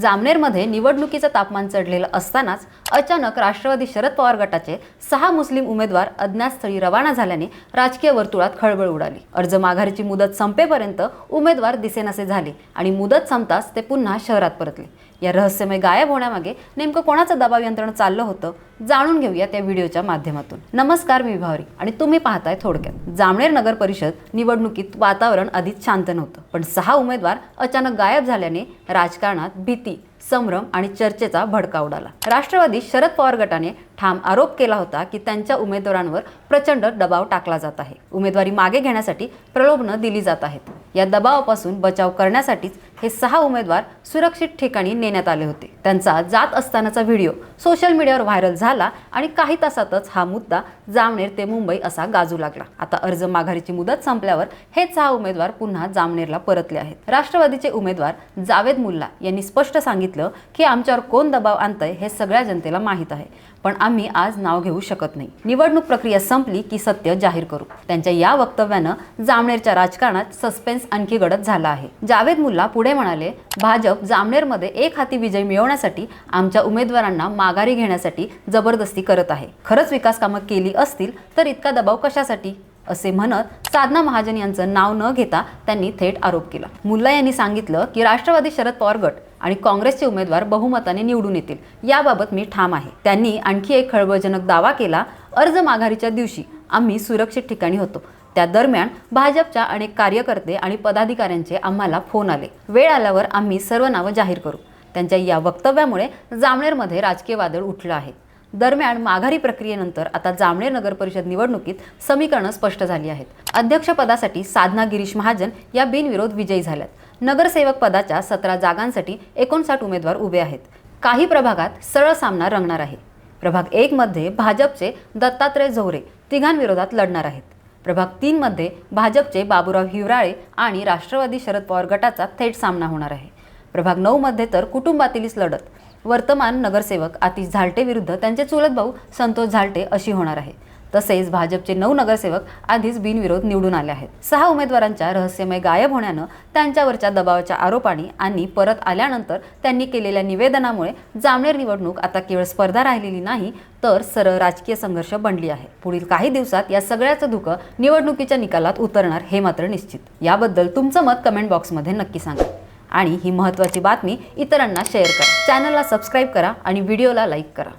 जामनेरमध्ये निवडणुकीचं तापमान चढलेलं असतानाच अचानक राष्ट्रवादी शरद पवार गटाचे सहा मुस्लिम उमेदवार अज्ञातस्थळी रवाना झाल्याने राजकीय वर्तुळात खळबळ उडाली. अर्ज माघारीची मुदत संपेपर्यंत उमेदवार दिसेनासे झाले आणि मुदत संपताच ते पुन्हा शहरात परतले. या रहस्यमय गायब होण्यामागे नेमकं कोणाचं दबाव यंत्रण चाललं होतं जाणून घेऊया त्या व्हिडिओच्या माध्यमातून. नमस्कार मी विभावरी आणि तुम्ही पाहताय थोडक्यात. जामनेर नगर परिषद निवडणुकीत वातावरण आधीच शांत नव्हतं पण सहा उमेदवार अचानक गायब झाल्याने राजकारणात भीती संभ्रम आणि चर्चेचा भडका उडाला. राष्ट्रवादी शरद पवार गटाने ठाम आरोप केला होता की त्यांच्या उमेदवारांवर प्रचंड दबाव टाकला जात आहे. उमेदवारी मागे घेण्यासाठी प्रलोभनं दिली जात आहेत. या दबावापासून बचाव करण्यासाठीच हे सहा उमेदवार सुरक्षित ठिकाणी नेण्यात आले होते. त्यांचा जात असतानाचा व्हिडिओ सोशल मीडियावर व्हायरल झाला आणि काही तासातच हा मुद्दा जामनेर ते मुंबई असा गाजू लागला. आता अर्ज माघारीची मुदत संपल्यावर हे सहा उमेदवार पुन्हा जामनेरला परतले आहेत. राष्ट्रवादीचे उमेदवार जावेद मुल्ला यांनी स्पष्ट सांगितलं की आमच्यावर कोण दबाव आणतंय हे सगळ्या जनतेला माहीत आहे पण आम्ही आज नाव घेऊ शकत नाही. निवडणूक प्रक्रिया संपली की सत्य जाहीर करू. त्यांच्या या वक्तव्यानं जामनेरच्या राजकारणात सस्पेन्स आणखी गडद झाला आहे. जावेद मुल्ला पुढे म्हणाले भाजप जामनेरमध्ये एक हाती विजय मिळवण्यासाठी आमच्या उमेदवारांना माघारी घेण्यासाठी जबरदस्ती करत आहे. खरंच विकास कामं केली असतील तर इतका दबाव कशासाठी? असे म्हणत साधना महाजन यांचं नाव न घेता त्यांनी थेट आरोप केला. मुल्ला यांनी सांगितलं की राष्ट्रवादी शरद पवार गट आणि काँग्रेसचे उमेदवार बहुमताने निवडून येतील. याबाबत मी ठाम आहे. त्यांनी आणखी एक खळबळजनक दावा केला अर्ज माघारीच्या दिवशी आम्ही सुरक्षित ठिकाणी होतो. त्या दरम्यान भाजपच्या अनेक कार्यकर्ते आणि पदाधिकाऱ्यांचे आम्हाला फोन आले. वेळ आल्यावर आम्ही सर्व नावं जाहीर करू. त्यांच्या या वक्तव्यामुळे जामनेरमध्ये राजकीय वादळ उठलं आहे. दरम्यान माघारी प्रक्रियेनंतर आता जामनेर नगर परिषद निवडणुकीत समीकरणं स्पष्ट झाली आहेत. अध्यक्षपदासाठी साधना गिरीश महाजन या बिनविरोध विजयी झाल्यात. नगरसेवक पदाच्या सतरा जागांसाठी एकोणसाठ उमेदवार उभे आहेत. काही प्रभागात सरळ सामना रंगणार आहे. प्रभाग एकमध्ये भाजपचे दत्तात्रय झोरे तिघांविरोधात लढणार आहेत. प्रभाग तीनमध्ये भाजपचे बाबुराव हिवराळे आणि राष्ट्रवादी शरद पवार गटाचा थेट सामना होणार आहे. प्रभाग नऊमध्ये तर कुटुंबातीलच लढत. वर्तमान नगरसेवक आतिश झालटे विरुद्ध त्यांचे चुलत भाऊ संतोष झालटे अशी होणार आहे. तसेच भाजपचे नऊ नगरसेवक आधीच बिनविरोध निवडून आले आहेत. सहा उमेदवारांच्या रहस्यमय गायब होण्यानं त्यांच्यावरच्या दबावाच्या आरोपाने आणि परत आल्यानंतर त्यांनी केलेल्या निवेदनामुळे जामनेर निवडणूक आता केवळ स्पर्धा राहिलेली नाही तर सरळ राजकीय संघर्ष बनली आहे. पुढील काही दिवसात या सगळ्याचं धुकं निवडणुकीच्या निकालात उतरणार हे मात्र निश्चित. याबद्दल तुमचं मत कमेंट बॉक्समध्ये नक्की सांगा. आणि ही महत्त्वाची बातमी इतरांना शेअर करा. चॅनलला सबस्क्राईब करा आणि व्हिडिओला लाईक करा.